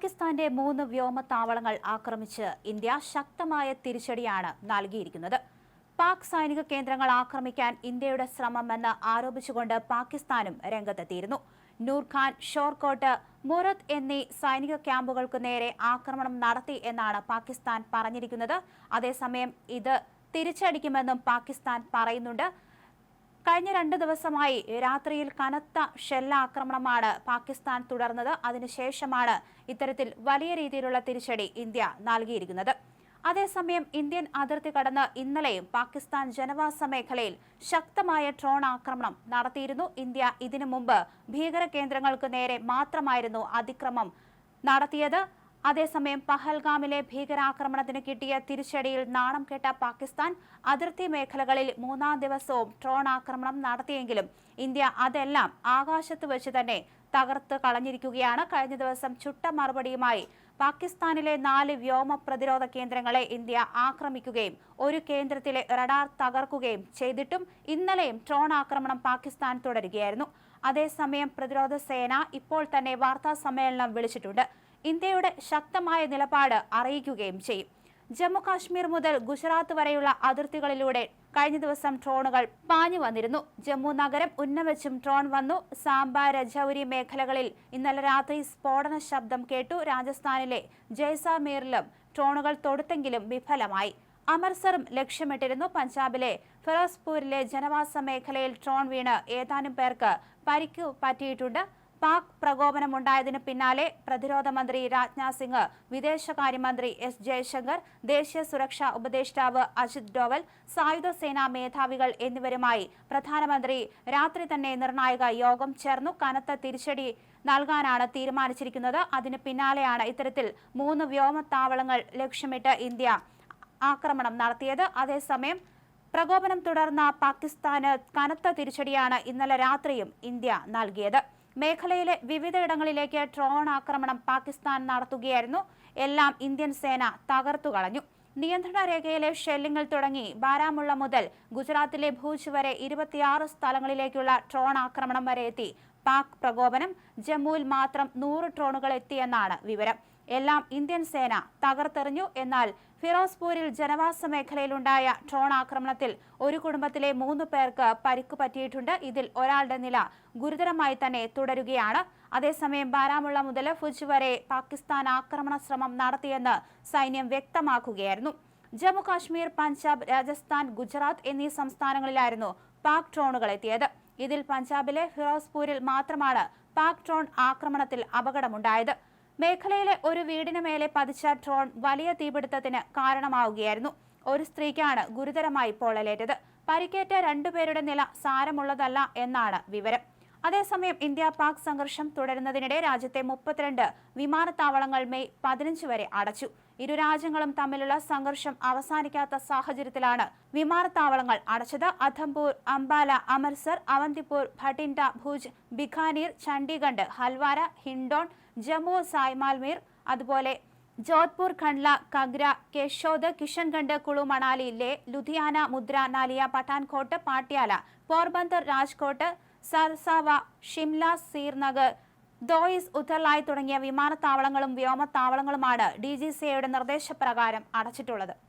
പാകിസ്ഥാന്റെ മൂന്ന് വ്യോമത്താവളങ്ങൾ ആക്രമിച്ച് ഇന്ത്യ ശക്തമായ തിരിച്ചടിയാണ് നൽകിയിരിക്കുന്നത്. പാക് സൈനിക കേന്ദ്രങ്ങൾ ആക്രമിക്കാൻ ഇന്ത്യയുടെ ശ്രമമെന്ന് ആരോപിച്ചുകൊണ്ട് പാകിസ്ഥാനും രംഗത്തെത്തിയിരുന്നു. നൂർഖാൻ ഷോർകോട്ട് മുറത്ത് എന്നീ സൈനിക ക്യാമ്പുകൾക്ക് നേരെ ആക്രമണം നടത്തി എന്നാണ് പാകിസ്ഥാൻ പറഞ്ഞിരിക്കുന്നത്. അതേസമയം ഇത് തിരിച്ചടിക്കുമെന്നും പാകിസ്ഥാൻ പറയുന്നുണ്ട്. കഴിഞ്ഞ രണ്ട് ദിവസമായി രാത്രിയിൽ കനത്ത ഷെല്ലാക്രമണമാണ് പാകിസ്ഥാൻ തുടർന്നത്. അതിനുശേഷമാണ് ഇത്തരത്തിൽ വലിയ രീതിയിലുള്ള തിരിച്ചടി ഇന്ത്യ നൽകിയിരിക്കുന്നത്. അതേസമയം ഇന്ത്യൻ അതിർത്തി കടന്ന് ഇന്നലെയും പാകിസ്ഥാൻ ജനവാസ മേഖലയിൽ ശക്തമായ ഡ്രോൺ ആക്രമണം നടത്തിയിരുന്നു. ഇന്ത്യ ഇതിനു മുമ്പ് ഭീകര കേന്ദ്രങ്ങൾക്ക് നേരെ മാത്രമായിരുന്നു അതിക്രമം നടത്തിയത്. അതേസമയം പഹൽഗാമിലെ ഭീകരാക്രമണത്തിന് കിട്ടിയ തിരിച്ചടിയിൽ നാണം കെട്ട പാകിസ്ഥാൻ അതിർത്തി മേഖലകളിൽ മൂന്നാം ദിവസവും ഡ്രോൺ ആക്രമണം നടത്തിയെങ്കിലും ഇന്ത്യ അതെല്ലാം ആകാശത്ത് വെച്ച് തന്നെ തകർത്ത് കളഞ്ഞിരിക്കുകയാണ്. കഴിഞ്ഞ ദിവസം ചുട്ട മറുപടിയുമായി പാകിസ്ഥാനിലെ നാല് വ്യോമ പ്രതിരോധ കേന്ദ്രങ്ങളെ ഇന്ത്യ ആക്രമിക്കുകയും ഒരു കേന്ദ്രത്തിലെ റഡാർ തകർക്കുകയും ചെയ്തിട്ടും ഇന്നലെയും ഡ്രോൺ ആക്രമണം പാകിസ്ഥാൻ തുടരുകയായിരുന്നു. അതേസമയം പ്രതിരോധ സേന ഇപ്പോൾ തന്നെ വാർത്താ സമ്മേളനം വിളിച്ചിട്ടുണ്ട്. ഇന്ത്യയുടെ ശക്തമായ നിലപാട് അറിയിക്കുകയും ചെയ്യും. ജമ്മു കാശ്മീർ മുതൽ ഗുജറാത്ത് വരെയുള്ള അതിർത്തികളിലൂടെ കഴിഞ്ഞ ദിവസം ഡ്രോണുകൾ പാഞ്ഞു വന്നിരുന്നു. ജമ്മു നഗരം ഉന്നവച്ചും ഡ്രോൺ വന്നു. സാംബ രജൌരി മേഖലകളിൽ ഇന്നലെ രാത്രി സ്ഫോടന ശബ്ദം കേട്ടു. രാജസ്ഥാനിലെ ജയ്സാമീറിലും ഡ്രോണുകൾ തൊടുത്തെങ്കിലും വിഫലമായി. അമർസറും ലക്ഷ്യമിട്ടിരുന്നു. പഞ്ചാബിലെ ഫിറോസ്പൂരിലെ ജനവാസ മേഖലയിൽ ഡ്രോൺ വീണ് ഏതാനും പേർക്ക് പരിക്കു പറ്റിയിട്ടുണ്ട്. പാക് പ്രകോപനമുണ്ടായതിന് പിന്നാലെ പ്രതിരോധ മന്ത്രി രാജ്നാഥ് സിംഗ് വിദേശകാര്യമന്ത്രി എസ് ജയശങ്കർ ദേശീയ സുരക്ഷാ ഉപദേഷ്ടാവ് അജിത് ഡോവൽ സായുധ സേനാ മേധാവികൾ എന്നിവരുമായി പ്രധാനമന്ത്രി രാത്രി തന്നെ നിർണായക യോഗം ചേർന്നു. കനത്ത തിരിച്ചടി നൽകാനാണ് തീരുമാനിച്ചിരിക്കുന്നത്. അതിന് പിന്നാലെയാണ് ഇത്തരത്തിൽ മൂന്ന് വ്യോമത്താവളങ്ങൾ ലക്ഷ്യമിട്ട് ഇന്ത്യ ആക്രമണം നടത്തിയത്. അതേസമയം പ്രകോപനം തുടർന്ന പാകിസ്ഥാന് കനത്ത തിരിച്ചടിയാണ് ഇന്നലെ രാത്രിയും ഇന്ത്യ നൽകിയത്. മേഖലയിലെ വിവിധയിടങ്ങളിലേക്ക് ഡ്രോൺ ആക്രമണം പാകിസ്ഥാൻ നടത്തുകയായിരുന്നു. എല്ലാം ഇന്ത്യൻ സേന തകർത്തു കളഞ്ഞു. നിയന്ത്രണ രേഖയിലെ ഷെല്ലിങ്ങൾ തുടങ്ങി ബാരാമുള്ള മുതൽ ഗുജറാത്തിലെ ഭൂജ് വരെ ഇരുപത്തിയാറ് സ്ഥലങ്ങളിലേക്കുള്ള ഡ്രോൺ ആക്രമണം വരെ എത്തി. പാക് പ്രകോപനം ജമ്മുവിൽ മാത്രം നൂറ് ഡ്രോണുകൾ എത്തിയെന്നാണ് വിവരം. എല്ലാം ഇന്ത്യൻ സേന തകർത്തെറിഞ്ഞു. എന്നാൽ ഫിറോസ്പൂരിൽ ജനവാസ മേഖലയിലുണ്ടായ ഡ്രോൺ ആക്രമണത്തിൽ ഒരു കുടുംബത്തിലെ മൂന്ന് പേർക്ക് പരിക്കു പറ്റിയിട്ടുണ്ട്. ഇതിൽ ഒരാളുടെ നില ഗുരുതരമായി തന്നെ തുടരുകയാണ്. അതേസമയം ബാരാമുള്ള മുതൽ ഫുജ് വരെ പാകിസ്ഥാൻ ആക്രമണ ശ്രമം നടത്തിയെന്ന് സൈന്യം വ്യക്തമാക്കുകയായിരുന്നു. ജമ്മു കാശ്മീർ പഞ്ചാബ് രാജസ്ഥാൻ ഗുജറാത്ത് എന്നീ സംസ്ഥാനങ്ങളിലായിരുന്നു പാക് ഡ്രോണുകൾ എത്തിയത്. ഇതിൽ പഞ്ചാബിലെ ഫിറോസ്പൂരിൽ മാത്രമാണ് പാക് ഡ്രോൺ ആക്രമണത്തിൽ അപകടമുണ്ടായത്. മേഖലയിലെ ഒരു വീടിന് മേലെ പതിച്ച ഡ്രോൺ വലിയ തീപിടുത്തത്തിന് കാരണമാവുകയായിരുന്നു. ഒരു സ്ത്രീക്കാണ് ഗുരുതരമായി പൊള്ളലേറ്റത്. പരിക്കേറ്റ രണ്ടുപേരുടെ നില സാരമുള്ളതല്ല എന്നാണ് വിവരം. അതേസമയം ഇന്ത്യ പാക് സംഘർഷം തുടരുന്നതിനിടെ രാജ്യത്തെ മുപ്പത്തിരണ്ട് വിമാനത്താവളങ്ങൾ മെയ് പതിനഞ്ച് വരെ അടച്ചു. ഇരു രാജ്യങ്ങളും തമ്മിലുള്ള സംഘർഷം അവസാനിക്കാത്ത സാഹചര്യത്തിലാണ് വിമാനത്താവളങ്ങൾ അടച്ചത്. അധംപൂർ അംബാല അമർസർ അവന്തിപൂർ ഭട്ടിൻഡ ഭുജ് ബിഖാനീർ ചണ്ഡീഗഡ് ഹൽവാര ഹിൻഡോൺ ജമ്മു സായ്മാൽമീർ അതുപോലെ ജോധ്പൂർ ഖണ്ഡ്ല കഗ്ര കേശോദ് കിഷൻഗണ്ഡ് കുളു മണാലി ലേ ലുധിയാന മുദ്ര നാലിയ പഠാൻകോട്ട് പാട്യാല പോർബന്ദർ രാജ്കോട്ട് സർസാവ ഷിംല സീർനഗർ ദോയിസ് ഉത്തർലായ് തുടങ്ങിയ വിമാനത്താവളങ്ങളും വ്യോമത്താവളങ്ങളുമാണ് ഡി ജി സിയുടെ നിർദ്ദേശപ്രകാരം അടച്ചിട്ടുള്ളത്.